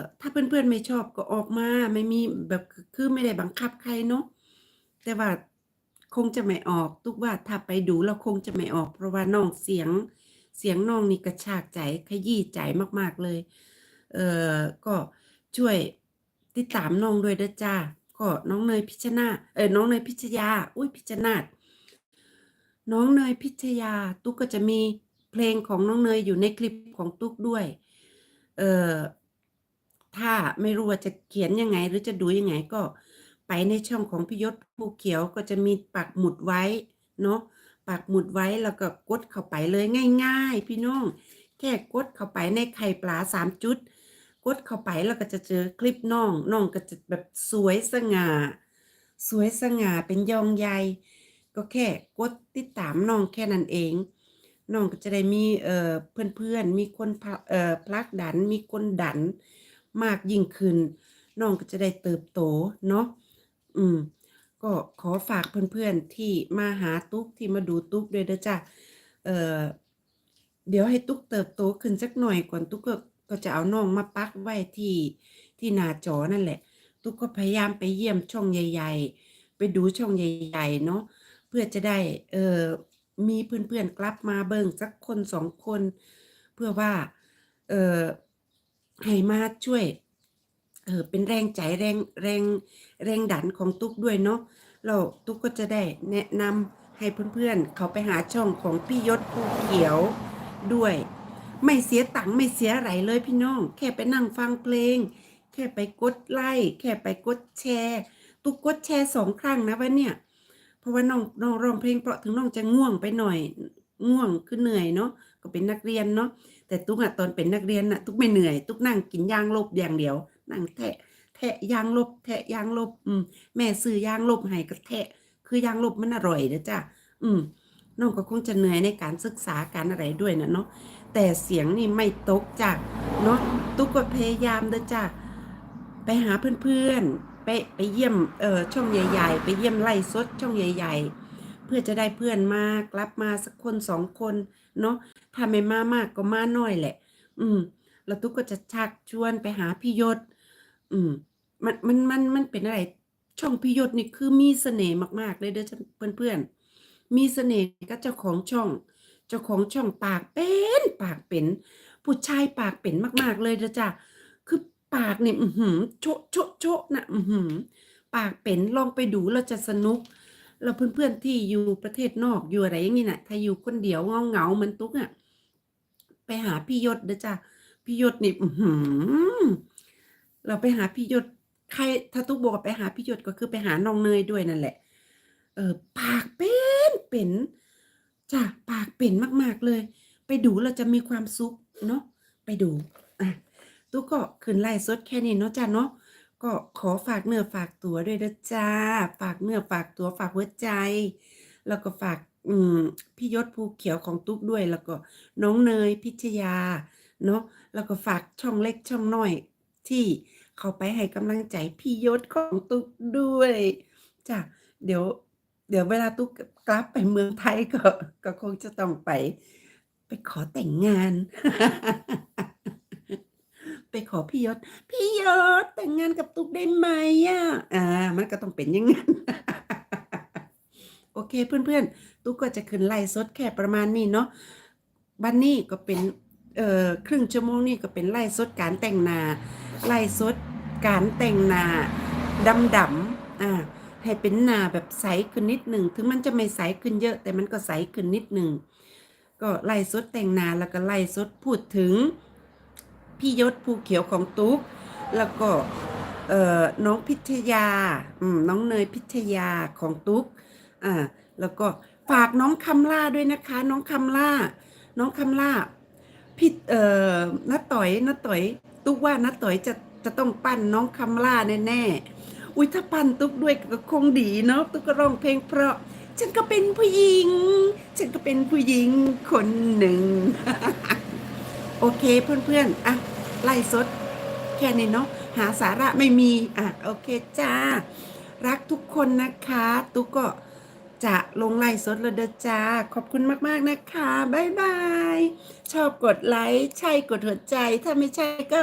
อถ้าเพื่อนๆไม่ชอบก็ออกมา ไม่มีแบบคือไม่ได้บังคับใครเนาะแต่ว่าคงจะไม่ออกตุ๊กว่าถ้าไปดูแล้วคงจะไม่ออก เพราะว่าน้องเสียงเสียงน้องนี่กระชากใจขยี้ใจมากๆเลย เอ่อก็ช่วยติดตามน้องด้วยเด้อจ้าก็น้องเนยพิชนาเออน้องเนยพิชยา อุ้ยพิชนาน้องเนยพิชยา ตุ๊กก็จะมีเพลงของน้องเนยอยู่ในคลิปของตุ๊กด้วย เอ่อ ถ้าไม่รู้ว่าจะเขียนยังไง หรือจะดูยังไงก็ไปในช่องของพี่ยศภูเขียวก็จะมีปักหมุดไว้เนาะปักหมุดไว้แล้วก็กดเข้าไปเลยง่าย ๆ พี่น้อง แค่กดเข้าไปในไข่ปลาสามจุด กดเข้าไปแล้วก็จะเจอคลิปน้องน้องก็จะแบบสวยสง่า สวยสง่าเป็นยองใยก็แค่กดติดตามน้องแค่นั้นเองน้องก็จะได้มีเอ่อเพื่อนๆมีคนเอ่อพลักดันมีคนดัน มากยิ่งขึ้นน้องก็จะได้เติบโตเนาะอืม ก็ขอฝากเพื่อนๆที่มาหาตุ๊กที่มาดูตุ๊กด้วยเด้อจ้ะเอ่อเดี๋ยวให้ตุ๊กเติบโตขึ้นสักหน่อยก่อนตุ๊กก็ก็จะเอาน้องมาปักไว้ที่ที่หน้าจอนั่นแหละ ตุ๊กก็พยายามไปเยี่ยมช่องใหญ่ ๆ ไปดูช่องใหญ่ ๆ เนาะเพื่อจะได้เอ่อมีเพื่อนๆกลับมาเบิ่งสักคนสองคน เพื่อว่าเอ่อ ให้มาช่วยเออเป็นแรงใจแรงแรงแรงดันของตุ๊กด้วยเนาะแล้วตุ๊กก็จะได้แนะนำให้เพื่อนๆ เขาไปหาช่องของพี่ยศภูเขียวด้วย ไม่เสียตังค์ไม่เสียอะไรเลยพี่น้อง แค่ไปนั่งฟังเพลง แค่ไปกดไลค์แค่ไปกดแชร์ ตุ๊กกดแชร์สองครั้งนะวันเนี่ยเพราะว่าน้องน้องร้องเพลงเพราะถึงน้องจะง่วงไปหน่อยง่วงคือเหนื่อยเนาะก็เป็นนักเรียนเนาะ แต่ตุ๊กอะตอนเป็นนักเรียนอะตุ๊กไม่เหนื่อย ตุ๊กนั่งกินยางลบอย่างเดียว นั่งแทะ แทะยางลบ แทะยางลบ อืม แม่ซื้อยางลบให้ก็แทะ คือยางลบมันอร่อยเด้อจ้ะอืมน้องก็คงจะเหนื่อยในการศึกษาการอะไรด้วยนะเนาะแต่เสียงนี่ไม่ตกจากเนาะตุ๊กก็พยายามเด้อจ้ะไปหาเพื่อนๆไปไปเยี่ยมเอ่อช่องใหญ่ ๆ ไปเยี่ยมไล่สดช่องใหญ่ ๆ เพื่อจะได้เพื่อนมากลับมาสักคนสองคนเนาะ ถ้าไม่มามากก็มาน้อยแหละ อืม แล้วตุ๊กก็จะชักชวนไปหาพี่ยศ อืม มันมันมันมันเป็นอะไร ช่องพี่ยศนี่คือมีเสน่ห์มากๆ เลยเด้อจ้ะเพื่อนมีเสน่ห์ก็เจ้าของช่อง เจ้าของช่องปากเป็นปากเป็น ผู้ชายปากเป็นมาก ๆ เลยเด้อจ้ะคือปากเนี่ยอื้อหือโชะโชะโชะนะอื้อหือ ปากเป็นลองไปดูแล้วจะสนุกแล้วเพื่อนๆที่อยู่ประเทศนอกอยู่อะไรอย่างนี้น่ะ ถ้าอยู่คนเดียวเหงาเหมือนตุ๊กอะ ไปหาพี่ยศเด้อจ้ะพี่ยศนี่อื้อหือเราไปหาพี่ยศใครถ้าตุ๊กบอกไปหาพี่ยศก็คือไปหาน้องเนยด้วยนั่นแหละ เออปากเป็นเป็นจ้ะปากเป็นมาก ๆเลย ไปดูเราจะมีความสุขเนาะไปดูอะตุ๊กก็ขึ้นไลฟ์สดแค่นี้เนาะจ้ะเนาะก็ขอฝากเนื้อฝากตัวด้วยนะจ้า ฝากเนื้อฝากตัวฝากหัวใจ แล้วก็ฝาก อืมพี่ยศภูเขียวของตุ๊กด้วยแล้วก็น้องเนยพิชยา เนาะแล้วก็ฝากช่องเล็กช่องน้อย ที่เข้าไปให้กำลังใจพี่ยศของตุ๊กด้วยจ้ะเดี๋ยว เดี๋ยวเวลาตุ๊กกลับไปเมืองไทยก็ก็คงจะต้องไป ไปขอแต่งงาน ไปขอพี่ยศ พี่ยศแต่งงานกับตุ๊กได้ไหมอะอ่า มันก็ต้องเป็นอย่างงั้น โอเคเพื่อนๆ ตุ๊กก็จะขึ้นไลฟ์สดแค่ประมาณนี้เนาะวันนี้ก็เป็นเอ่อครึ่งชั่วโมงนี่ก็เป็นไลฟ์สดการแต่งนาไลฟ์สดการแต่งนาดำๆอ่าให้เป็นนาแบบใสขึ้นนิดหนึ่งถึงมันจะไม่ใสขึ้นเยอะ แต่มันก็ใสขึ้นนิดหนึ่งก็ไลฟ์สดแต่งนาแล้วก็ไลฟ์สดพูดถึงพี่ยศภูเขียวของตุ๊กแล้วก็เอ่อน้องพิชยาอืมน้องเนยพิชยาของตุ๊ก อ่า แล้วก็ฝากน้องคำล่าด้วยนะคะ น้องคำล่า น้องคำล่าพี่เอ่อน้าต่อยน้าต่อย ตุ๊กว่าน้าต่อยจะจะต้องปั้นน้องคำล่าแน่ๆอุ๊ยถ้าปั้นตุ๊กด้วยก็คงดีเนาะตุ๊กก็ร้องเพลงเพราะ ฉันก็เป็นผู้หญิง ฉันก็เป็นผู้หญิงคนหนึ่ง โอเคเพื่อนๆอะไล่สด แค่นี้เนาะหาสาระไม่มีอะโอเคจ้า รักทุกคนนะคะ ตุ๊กก็ จะลงไลฟ์สดเลยเด้อจ้า ขอบคุณมากๆนะคะ บ๊ายบาย ชอบกดไลค์ ใช่กดหัวใจ ถ้าไม่ใช่ก็